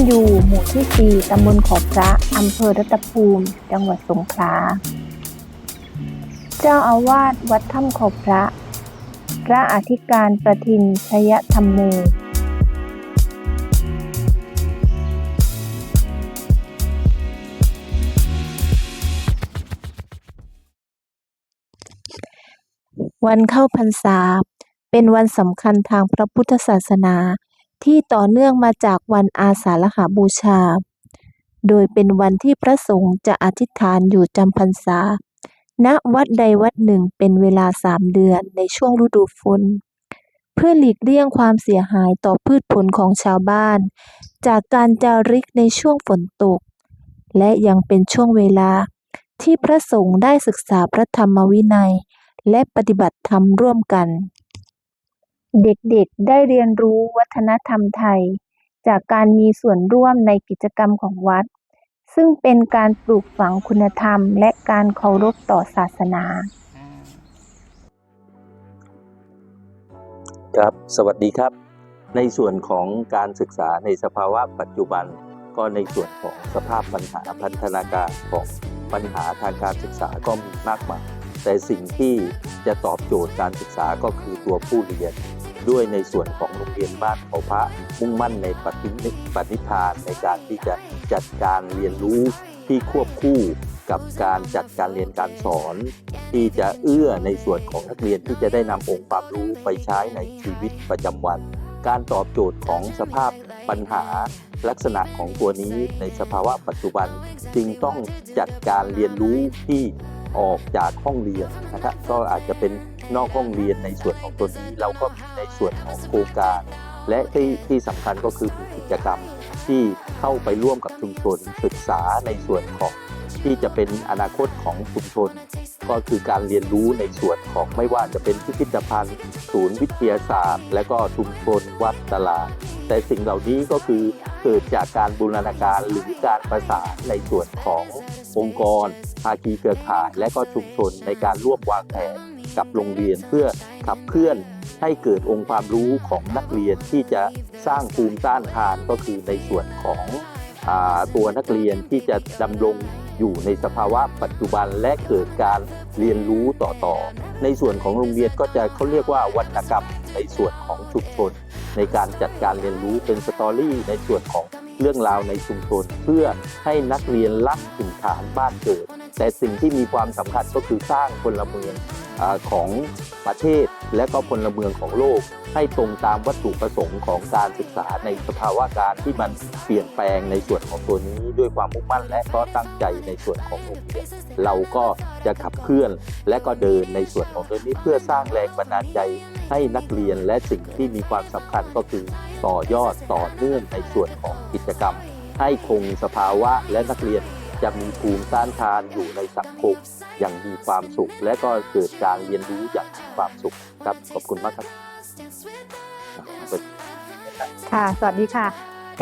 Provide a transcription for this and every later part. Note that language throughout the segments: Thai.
งอยู่หมู่ที่ 4 ตำบลขอบพระ อำเภอรัตภูมิ จังหวัดสงขลา เจ้าอาวาสวัดถ้ำขอบพระ พระอธิการประทินชยธรรมโมวันเข้าพรรษา เป็นวันสำคัญทางพระพุทธศาสนา ที่ต่อเนื่องมาจากวันอาสาฬหาบูชา โดยเป็นวันที่พระสงฆ์จะอธิษฐานอยู่จำพรรษา ณ วัดใดวัดหนึ่งเป็นเวลาสามเดือนในช่วงฤดูฝน เพื่อหลีกเลี่ยงความเสียหายต่อพืชผลของชาวบ้าน จากการจาริกในช่วงฝนตก และยังเป็นช่วงเวลาที่พระสงฆ์ได้ศึกษาพระธรรมวินัย และปฏิบัติธรรมร่วมกัน เด็กๆ ได้เรียนรู้วัฒนธรรมไทย จากการมีส่วนร่วมในกิจกรรมของวัด ซึ่งเป็นการปลูกฝังคุณธรรม และการเคารพต่อศาสนา ครับ สวัสดีครับ ในส่วนของการศึกษาในสภาวะปัจจุบัน ก็ในส่วนของสภาพปัญหาพันธนาการของปัญหาทางการศึกษาก็มีมากมายแต่สิ่งที่จะตอบโจทย์การศึกษาก็คือตัวผู้เรียน ด้วยในส่วนของโรงเรียนบ้านเขาพระมุ่งมั่นในปฏินิปณิธานในการที่จะจัดการเรียนรู้ที่ควบคู่กับการจัดการเรียนการสอน ที่จะเอื้อในส่วนของนักเรียนที่จะได้นำองค์ความรู้ไปใช้ในชีวิตประจำวัน การตอบโจทย์ของสภาพปัญหาลักษณะของตัวนี้ในสภาวะปัจจุบันจึงต้องจัดการเรียนรู้ที่ออกจากห้องเรียนนะครับก็อาจจะเป็น นอกห้องเรียนในส่วนของตัวนี้ เราก็มีในส่วนของโครงการ และที่ที่สำคัญก็คือมีกิจกรรมที่เข้าไปร่วมกับชุมชนศึกษาในส่วนของที่จะเป็นอนาคตของชุมชน ก็คือการเรียนรู้ในส่วนของไม่ว่าจะเป็นพิพิธภัณฑ์ ศูนย์วิทยาศาสตร์ และก็ชุมชนวัดตลาด แต่สิ่งเหล่านี้ก็คือเกิดจากการบูรณาการหรือการประสานในส่วนขององค์กรภาคีเครือข่าย และก็ชุมชนในการร่วมวางแผน กับโรงเรียนเพื่อขับเคลื่อนให้เกิดองค์ความรู้ของนักเรียนที่จะสร้างภูมิต้านทานก็คือในส่วนของอตัวนักเรียนที่จะดำรงอยู่ในสภาวะปัจจุบันและเกิดการเรียนรู้ต่อๆ ในส่วนของโรงเรียนก็จะเขาเรียกว่าวรรณกรรมในส่วนของชุมชน ในการจัดการเรียนรู้เป็นสตอรี่ในส่วนของเรื่องราวในชุมชน เพื่อให้นักเรียนรักถิ่นฐานบ้านเกิด แต่สิ่งที่มีความสำคัญก็คือสร้างพลเมือง ของประเทศ และก็พลเมืองของโลก ให้ตรงตามวัตถุประสงค์ของการศึกษาในสภาวะการที่มันเปลี่ยนแปลงในส่วนของตัวนี้ ด้วยความมุ่งมั่นและก็ตั้งใจในส่วนของโรงเรียนเราก็จะขับเคลื่อนและก็เดินในส่วนของตัวนี้เพื่อสร้างแรงบันดาลใจให้นักเรียนและสิ่งที่มีความสำคัญก็คือต่อยอดต่อเนื่องในส่วนของกิจกรรม ให้คงสภาวะและนักเรียน จะมีภูมิต้านทานอยู่ในสังคมอย่างมีความสุข และก็เกิดการเรียนรู้อย่างมีความสุขครับขอบคุณมากครับค่ะ สวัสดีค่ะ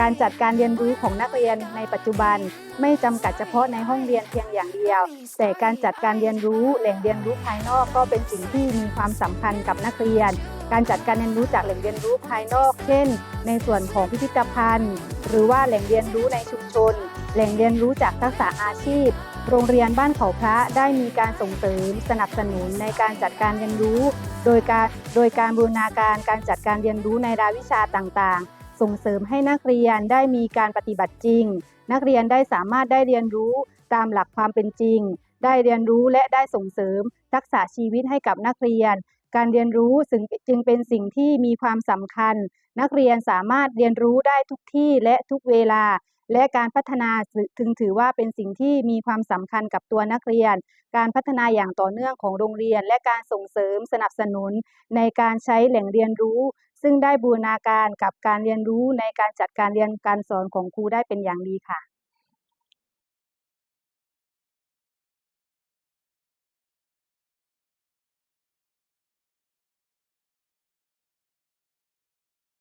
การจัดการเรียนรู้ของนักเรียนในปัจจุบันไม่จำกัดเฉพาะในห้องเรียนเพียงอย่างเดียว แต่การจัดการเรียนรู้แหล่งเรียนรู้ภายนอกก็เป็นสิ่งที่มีความสำคัญกับนักเรียน การจัดการเรียนรู้จากแหล่งเรียนรู้ภายนอก เช่น ในส่วนของพิพิธภัณฑ์ หรือว่าแหล่งเรียนรู้ในชุมชน แหล่งเรียนรู้จากทักษะอาชีพ โรงเรียนบ้านเขาพระได้มีการส่งเสริมสนับสนุนในการจัดการเรียนรู้ โดยการโดยการบูรณาการการจัดการเรียนรู้ในรายวิชาต่างๆ ส่งเสริมให้นักเรียนได้มีการปฏิบัติจริง นักเรียนได้สามารถได้เรียนรู้ตามหลักความเป็นจริง ได้เรียนรู้และได้ส่งเสริม ทักษะชีวิตให้กับนักเรียน การเรียนรู้จึงจึงเป็นสิ่งที่มีความสำคัญ นักเรียนสามารถเรียนรู้ได้ทุกที่และทุกเวลา และการพัฒนาถึงถือว่าเป็นสิ่งที่มีความสำคัญกับตัวนักเรียน การพัฒนาอย่างต่อเนื่องของโรงเรียน และการส่งเสริมสนับสนุน ในการใช้แหล่งเรียนรู้ ซึ่งได้บูรณาการกับการเรียนรู้ในการจัดการเรียนการสอนของครูได้เป็นอย่างดีค่ะ